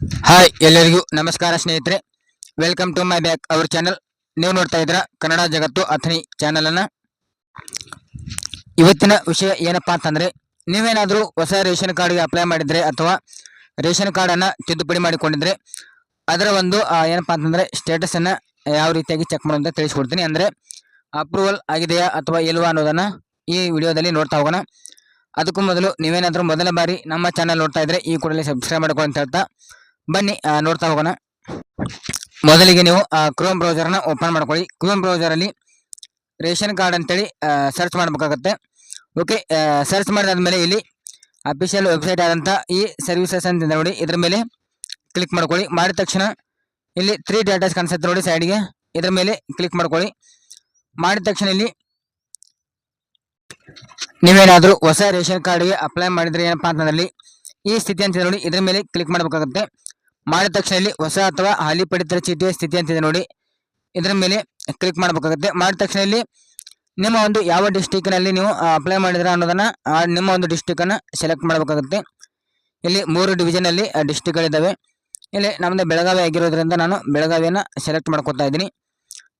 Hi, ಎಲ್ಲರಿಗೂ ನಮಸ್ಕಾರ ಸ್ನೇಹಿತರೆ. Welcome to my back our channel ನೀವು ನೋಡ್ತಾ ಇದ್ದೀರಾ ಕನ್ನಡ ಜಗತ್ತು ಅಥಣಿ ಚಾನಲನ್ನು ಇವತ್ತಿನ ವಿಷಯ ಏನಪ್ಪಾ ಅಂತಂದರೆ, ನೀವೇನಾದರೂ ಹೊಸ ರೇಷನ್ ಕಾರ್ಡ್ಗೆ ಅಪ್ಲೈ ಮಾಡಿದರೆ ಅಥವಾ ರೇಷನ್ ಕಾರ್ಡನ್ನು ತಿದ್ದುಪಡಿ ಮಾಡಿಕೊಂಡಿದ್ರೆ, ಅದರ ಒಂದು ಏನಪ್ಪಾ ಏನಪ್ಪಾ ಅಂತಂದರೆ ಸ್ಟೇಟಸನ್ನು ಯಾವ ರೀತಿಯಾಗಿ ಚೆಕ್ ಮಾಡೋದು ಅಂತ ತಿಳಿಸ್ಕೊಡ್ತೀನಿ. ಅಂದರೆ ಅಪ್ರೂವಲ್ ಆಗಿದೆಯಾ ಅಥವಾ ಇಲ್ವಾ ಅನ್ನೋದನ್ನು ಈ ವಿಡಿಯೋದಲ್ಲಿ ನೋಡ್ತಾ ಹೋಗೋಣ. ಅದಕ್ಕೂ ಮೊದಲು ನೀವೇನಾದರೂ ಮೊದಲ ಬಾರಿ ನಮ್ಮ ಚಾನಲ್ ನೋಡ್ತಾ ಇದ್ರೆ ಈ ಕೂಡಲೇ ಸಬ್ಸ್ಕ್ರೈಬ್ ಮಾಡ್ಕೊಳ್ಳಿ ಅಂತ ಹೇಳ್ತಾ ಬನ್ನಿ ನೋಡ್ತಾ ಹೋಗೋಣ. ಮೊದಲಿಗೆ ನೀವು ಕ್ರೋಮ್ ಬ್ರೌಸರ್ನ ಓಪನ್ ಮಾಡ್ಕೊಳ್ಳಿ. ಕ್ರೋಮ್ ಬ್ರೌಸರಲ್ಲಿ ರೇಷನ್ ಕಾರ್ಡ್ ಅಂತೇಳಿ ಸರ್ಚ್ ಮಾಡಬೇಕಾಗತ್ತೆ. ಓಕೆ ಸರ್ಚ್ ಮಾಡಿದಾದ್ಮೇಲೆ ಇಲ್ಲಿ ಅಫಿಷಿಯಲ್ ವೆಬ್ಸೈಟ್ ಆದಂಥ ಈ ಸರ್ವಿಸಸ್ ಅಂತ ನೋಡಿ, ಇದ್ರ ಮೇಲೆ ಕ್ಲಿಕ್ ಮಾಡ್ಕೊಳ್ಳಿ. ಮಾಡಿದ ತಕ್ಷಣ ಇಲ್ಲಿ ತ್ರೀ ಡೇಟಾಸ್ ಕಾಣಿಸುತ್ತೆ ನೋಡಿ ಸೈಡ್ಗೆ ಇದ್ರ ಮೇಲೆ ಕ್ಲಿಕ್ ಮಾಡ್ಕೊಳ್ಳಿ. ಮಾಡಿದ ತಕ್ಷಣ ಇಲ್ಲಿ ನೀವೇನಾದರೂ ಹೊಸ ರೇಷನ್ ಕಾರ್ಡ್ಗೆ ಅಪ್ಲೈ ಮಾಡಿದ್ರೆ ಏನಪ್ಪಾ ಅಂತಂದ್ರೆ ಈ ಸ್ಥಿತಿ ಅಂತ ನೋಡಿ, ಇದ್ರ ಮೇಲೆ ಕ್ಲಿಕ್ ಮಾಡಬೇಕಾಗುತ್ತೆ. ಮಾಡಿದ ತಕ್ಷಣ ಇಲ್ಲಿ ಹೊಸ ಅಥವಾ ಹಾಲಿ ಪಡಿತರ ಚೀಟಿಯ ಸ್ಥಿತಿ ಅಂತಿದೆ ನೋಡಿ. ಇದರ ಮೇಲೆ ಕ್ಲಿಕ್ ಮಾಡಬೇಕಾಗುತ್ತೆ. ಮಾಡಿದ ತಕ್ಷಣ ಇಲ್ಲಿ ನಿಮ್ಮ ಒಂದು ಯಾವ ಡಿಸ್ಟಿಕ್ನಲ್ಲಿ ನೀವು ಅಪ್ಲೈ ಮಾಡಿದ್ರೆ ಅನ್ನೋದನ್ನ ನಿಮ್ಮ ಒಂದು ಡಿಸ್ಟಿಕನ್ನು ಸೆಲೆಕ್ಟ್ ಮಾಡಬೇಕಾಗುತ್ತೆ. ಇಲ್ಲಿ ಮೂರು ಡಿವಿಷನಲ್ಲಿ ಡಿಸ್ಟಿಕ್ಗಳಿದ್ದಾವೆ ಇಲ್ಲಿ ನಮ್ಮದು ಬೆಳಗಾವಿ ಆಗಿರೋದ್ರಿಂದ ನಾನು ಬೆಳಗಾವಿಯನ್ನು ಸೆಲೆಕ್ಟ್ ಮಾಡ್ಕೊತಾ ಇದ್ದೀನಿ.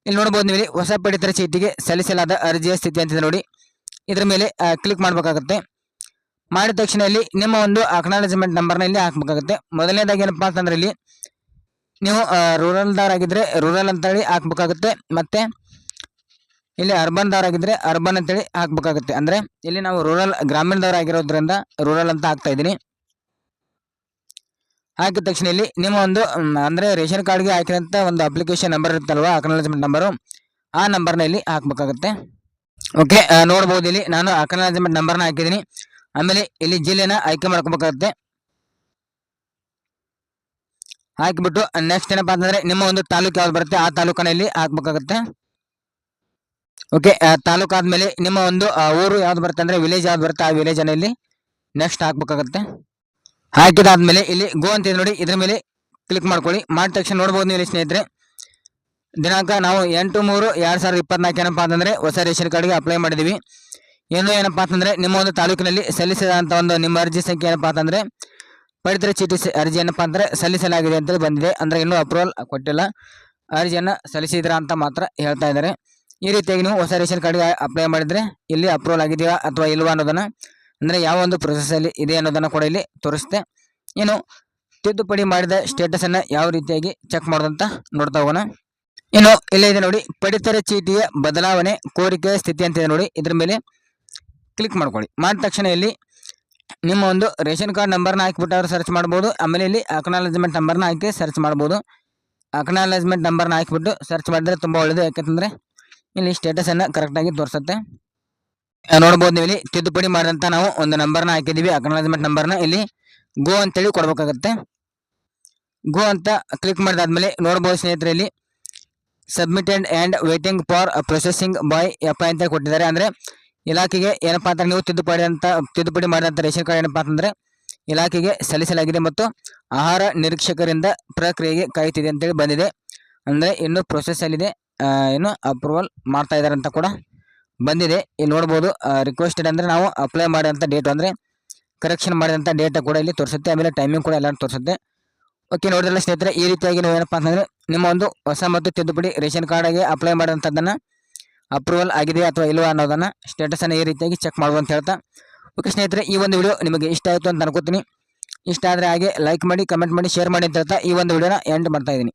ಇಲ್ಲಿ ನೋಡ್ಬೋದು ನೀವು ಹೊಸ ಪಡಿತರ ಚೀಟಿಗೆ ಸಲ್ಲಿಸಲಾದ ಅರ್ಜಿಯ ಸ್ಥಿತಿ ಅಂತಿದೆ ನೋಡಿ. ಇದರ ಮೇಲೆ ಕ್ಲಿಕ್ ಮಾಡಬೇಕಾಗುತ್ತೆ. ಮಾಡಿದ ತಕ್ಷಣ ಇಲ್ಲಿ ನಿಮ್ಮ ಒಂದು ಅಕ್ನಾಲಜ್ಮೆಂಟ್ ನಂಬರ್ನ ಇಲ್ಲಿ ಹಾಕ್ಬೇಕಾಗುತ್ತೆ. ಮೊದಲನೇದಾಗಿ ಏನಪ್ಪಾ ಅಂತಂದ್ರೆ ಇಲ್ಲಿ ನೀವು ರೂರಲ್ದವರಾಗಿದ್ದರೆ ರೂರಲ್ ಅಂತೇಳಿ ಹಾಕ್ಬೇಕಾಗುತ್ತೆ. ಮತ್ತೆ ಇಲ್ಲಿ ಅರ್ಬನ್ದವರಾಗಿದ್ದರೆ ಅರ್ಬನ್ ಅಂತೇಳಿ ಹಾಕ್ಬೇಕಾಗುತ್ತೆ. ಅಂದರೆ ಇಲ್ಲಿ ನಾವು ರೂರಲ್ ಗ್ರಾಮೀಣದವರಾಗಿರೋದ್ರಿಂದ ರೂರಲ್ ಅಂತ ಹಾಕ್ತಾ ಇದ್ದೀನಿ. ಹಾಕಿದ ತಕ್ಷಣ ಇಲ್ಲಿ ನಿಮ್ಮ ಒಂದು ಅಂದ್ರೆ ರೇಷನ್ ಕಾರ್ಡ್ಗೆ ಹಾಕಿದಂಥ ಒಂದು ಅಪ್ಲಿಕೇಶನ್ ನಂಬರ್ ಇರುತ್ತಲ್ವಾ ಅಕ್ನಾಲಜ್ಮೆಂಟ್ ನಂಬರು ಆ ನಂಬರ್ನ ಇಲ್ಲಿ ಹಾಕ್ಬೇಕಾಗುತ್ತೆ. ಓಕೆ ನೋಡ್ಬೋದು ಇಲ್ಲಿ ನಾನು ಅಕ್ನಾಲಜ್ಮೆಂಟ್ ನಂಬರ್ನ ಹಾಕಿದ್ದೀನಿ. ಆಮೇಲೆ ಇಲ್ಲಿ ಜಿಲ್ಲೆನ ಆಯ್ಕೆ ಮಾಡ್ಕೋಬೇಕಾಗುತ್ತೆ. ಹಾಕಿಬಿಟ್ಟು ನೆಕ್ಸ್ಟ್ ಏನಪ್ಪಾ ಅಂತಂದ್ರೆ ನಿಮ್ಮ ಒಂದು ತಾಲೂಕು ಯಾವ್ದು ಬರುತ್ತೆ ಆ ತಾಲೂಕನ ಇಲ್ಲಿ ಹಾಕ್ಬೇಕಾಗುತ್ತೆ. ಓಕೆ ತಾಲೂಕು ಆದಮೇಲೆ ನಿಮ್ಮ ಒಂದು ಊರು ಯಾವ್ದು ಬರುತ್ತೆ ಅಂದ್ರೆ ವಿಲೇಜ್ ಯಾವ್ದು ಬರುತ್ತೆ ಆ ವಿಲೇಜ್ ಇಲ್ಲಿ ನೆಕ್ಸ್ಟ್ ಹಾಕ್ಬೇಕಾಗುತ್ತೆ. ಹಾಕಿದಾದ್ಮೇಲೆ ಇಲ್ಲಿ ಗೋ ಅಂತ ನೋಡಿ, ಇದ್ರ ಮೇಲೆ ಕ್ಲಿಕ್ ಮಾಡ್ಕೊಳ್ಳಿ. ಮಾಡಿದ ತಕ್ಷಣ ನೋಡ್ಬೋದು ನೀವು ಇಲ್ಲಿ ಸ್ನೇಹಿತರೆ. ದಿನಾಂಕ ನಾವು ಎಂಟು ಮೂರು ಎರಡು ಸಾವಿರದ ಇಪ್ಪತ್ನಾಲ್ಕು ಏನಪ್ಪಾ ಅಂತಂದರೆ ಹೊಸ ರೇಷನ್ ಕಾರ್ಡ್ಗೆ ಅಪ್ಲೈ ಮಾಡಿದೀವಿ. ಏನು ಏನಪ್ಪಾ ಅಂತಂದರೆ ನಿಮ್ಮ ಒಂದು ತಾಲೂಕಿನಲ್ಲಿ ಸಲ್ಲಿಸಿದಂಥ ಒಂದು ನಿಮ್ಮ ಅರ್ಜಿ ಸಂಖ್ಯೆ ಏನಪ್ಪಾ ಅಂತಂದರೆ ಪಡಿತರ ಚೀಟಿ ಅರ್ಜಿ ಏನಪ್ಪಾ ಅಂದರೆ ಸಲ್ಲಿಸಲಾಗಿದೆ ಅಂತೇಳಿ ಬಂದಿದೆ. ಅಂದರೆ ಇನ್ನೂ ಅಪ್ರೂವಲ್ ಕೊಟ್ಟಿಲ್ಲ. ಅರ್ಜಿಯನ್ನು ಸಲ್ಲಿಸಿದ್ರ ಅಂತ ಮಾತ್ರ ಹೇಳ್ತಾ ಇದ್ದಾರೆ. ಈ ರೀತಿಯಾಗಿ ನೀವು ಹೊಸ ರೇಷನ್ ಕಾರ್ಡ್ಗೆ ಅಪ್ಲೈ ಮಾಡಿದರೆ ಇಲ್ಲಿ ಅಪ್ರೂವಲ್ ಆಗಿದೆಯಾ ಅಥವಾ ಇಲ್ವಾ ಅನ್ನೋದನ್ನು, ಅಂದರೆ ಯಾವ ಒಂದು ಪ್ರೊಸೆಸಲ್ಲಿ ಇದೆ ಅನ್ನೋದನ್ನು ಕೂಡ ಇಲ್ಲಿ ತೋರಿಸ್ತೆ ಇನ್ನು ತಿದ್ದುಪಡಿ ಮಾಡಿದ ಸ್ಟೇಟಸನ್ನು ಯಾವ ರೀತಿಯಾಗಿ ಚೆಕ್ ಮಾಡೋದಂತ ನೋಡ್ತಾ ಹೋಗೋಣ. ಇನ್ನು ಇಲ್ಲೇ ಇದೆ ನೋಡಿ, ಪಡಿತರ ಚೀಟಿಯ ಬದಲಾವಣೆ ಕೋರಿಕೆ ಸ್ಥಿತಿ ಅಂತ ಇದೆ ನೋಡಿ. ಇದ್ರ ಮೇಲೆ ಕ್ಲಿಕ್ ಮಾಡ್ಕೊಳ್ಳಿ. ಮಾಡಿದ ತಕ್ಷಣ ಇಲ್ಲಿ ನಿಮ್ಮ ಒಂದು ರೇಷನ್ ಕಾರ್ಡ್ ನಂಬರ್ನ ಹಾಕಿಬಿಟ್ಟು ಸರ್ಚ್ ಮಾಡ್ಬೋದು. ಆಮೇಲೆ ಇಲ್ಲಿ ಅಕ್ನಾಲಜ್ಮೆಂಟ್ ನಂಬರ್ನ ಹಾಕಿ ಸರ್ಚ್ ಮಾಡ್ಬೋದು. ಅಕ್ನಾಲಜ್ಮೆಂಟ್ ನಂಬರ್ನ ಹಾಕಿಬಿಟ್ಟು ಸರ್ಚ್ ಮಾಡಿದ್ರೆ ತುಂಬ ಒಳ್ಳೆಯದು ಯಾಕಂತಂದರೆ ಇಲ್ಲಿ ಸ್ಟೇಟಸನ್ನು ಕರೆಕ್ಟಾಗಿ ತೋರಿಸುತ್ತೆ. ನೋಡ್ಬೋದು ನೀವು ಇಲ್ಲಿ ತಿದ್ದುಪಡಿ ಮಾಡಿದಂಥ ನಾವು ಒಂದು ನಂಬರ್ನ ಹಾಕಿದ್ದೀವಿ. ಅಕ್ನಾಲಜ್ಮೆಂಟ್ ನಂಬರ್ನ ಇಲ್ಲಿ ಗೋ ಅಂತೇಳಿ ಕೊಡಬೇಕಾಗತ್ತೆ. ಗೋ ಅಂತ ಕ್ಲಿಕ್ ಮಾಡಿದಾದ್ಮೇಲೆ ನೋಡ್ಬೋದು ಸ್ನೇಹಿತರೆ ಇಲ್ಲಿ submitted and waiting for processing by F ಅಂತ ಕೊಟ್ಟಿದ್ದಾರೆ. ಅಂದರೆ ಇಲಾಖೆಗೆ ಏನಪ್ಪಾ ಅಂದ್ರೆ ನೀವು ತಿದ್ದುಪಡಿ ಅಂತ ತಿದ್ದುಪಡಿ ಮಾಡಿದಂಥ ರೇಷನ್ ಕಾರ್ಡ್ ಏನಪ್ಪಾ ಅಂತಂದ್ರೆ ಇಲಾಖೆಗೆ ಸಲ್ಲಿಸಲಾಗಿದೆ ಮತ್ತು ಆಹಾರ ನಿರೀಕ್ಷಕರಿಂದ ಪ್ರಕ್ರಿಯೆಗೆ ಕಾಯುತ್ತಿದೆ ಅಂತೇಳಿ ಬಂದಿದೆ. ಅಂದರೆ ಇನ್ನೂ ಪ್ರೊಸೆಸ್ ಅಲ್ಲಿದೆ. ಆ, ಇನ್ನು ಅಪ್ರೂವಲ್ ಮಾಡ್ತಾ ಇದ್ದಾರೆ ಅಂತ ಕೂಡ ಬಂದಿದೆ. ಇಲ್ಲಿ ನೋಡ್ಬೋದು ರಿಕ್ವೆಸ್ಟೆಡ್ ಅಂದರೆ ನಾವು ಅಪ್ಲೈ ಮಾಡಿದಂಥ ಡೇಟ್ ಅಂದರೆ ಕರೆಕ್ಷನ್ ಮಾಡಿದಂಥ ಡೇಟಾ ಕೂಡ ಇಲ್ಲಿ ತೋರಿಸುತ್ತೆ. ಆಮೇಲೆ ಟೈಮಿಂಗ್ ಕೂಡ ಎಲ್ಲ ತೋರಿಸುತ್ತೆ. ಓಕೆ ನೋಡಿದ್ರಲ್ಲ ಸ್ನೇಹಿತರೆ ಈ ರೀತಿಯಾಗಿ ನೀವು ಏನಪ್ಪ ಅಂತಂದರೆ ನಿಮ್ಮ ಒಂದು ಹೊಸ ಮತ್ತು ತಿದ್ದುಪಡಿ ರೇಷನ್ ಕಾರ್ಡಾಗಿ ಅಪ್ಲೈ ಮಾಡಿದಂಥದ್ದನ್ನು ಅಪ್ರೂವಲ್ ಆಗಿದೆ ಅಥವಾ ಇಲ್ವಾ ಅನ್ನೋದನ್ನು ಸ್ಟೇಟಸನ್ನು ಈ ರೀತಿಯಾಗಿ ಚೆಕ್ ಮಾಡ್ಬೋದು ಅಂತ ಹೇಳ್ತಾ. ಓಕೆ ಸ್ನೇಹಿತರೆ, ಈ ಒಂದು ವಿಡಿಯೋ ನಿಮಗೆ ಇಷ್ಟ ಆಯಿತು ಅಂತ ಅನ್ಕೋತೀನಿ. ಇಷ್ಟ ಆದರೆ ಹಾಗೆ ಲೈಕ್ ಮಾಡಿ ಕಮೆಂಟ್ ಮಾಡಿ ಶೇರ್ ಮಾಡಿ ಅಂತ ಹೇಳ್ತಾ ಈ ಒಂದು ವಿಡಿಯೋನ ಎಂಡ್ ಮಾಡ್ತಾ ಇದ್ದೀನಿ.